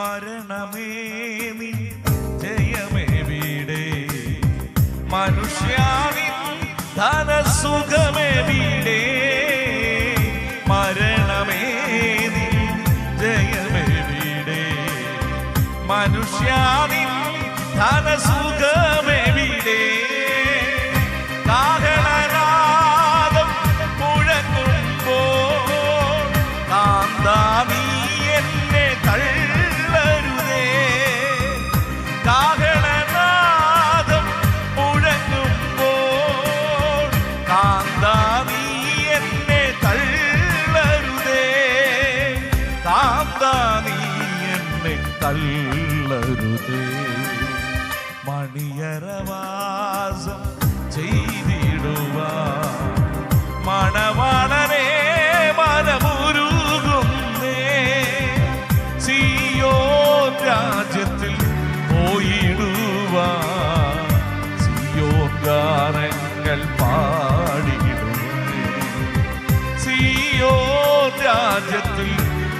മരണമേ നീ ജയമേ വീടേ. മനുഷ്യാവിൻ ധനസുഖമേ വീടേ. മരണമേ നീ ജയമേ വീടേ. മനുഷ്യാവിൻ ധനസുഖമേ കാന്താ നീ എന്നെ തള്ളരുതേ. കാന്താ നീ എന്നെ തള്ളരുതേ. മണിയറവാസം ചെയ്തിടുവാ. മണവാളനെ മനമുരുകുന്നേ സിയോ ഗാനങ്ങൾ പാടിയിടുന്നേ രാജ്യത്തിൽ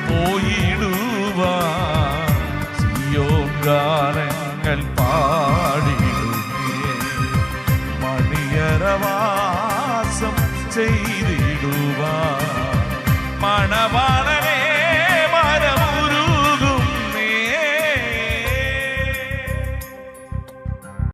പോയിടുവാ സിയോ ഗാനങ്ങൾ പാടിയിടുന്നേ മണിയറവാസം ചെയ്തിടുവാ മണവാ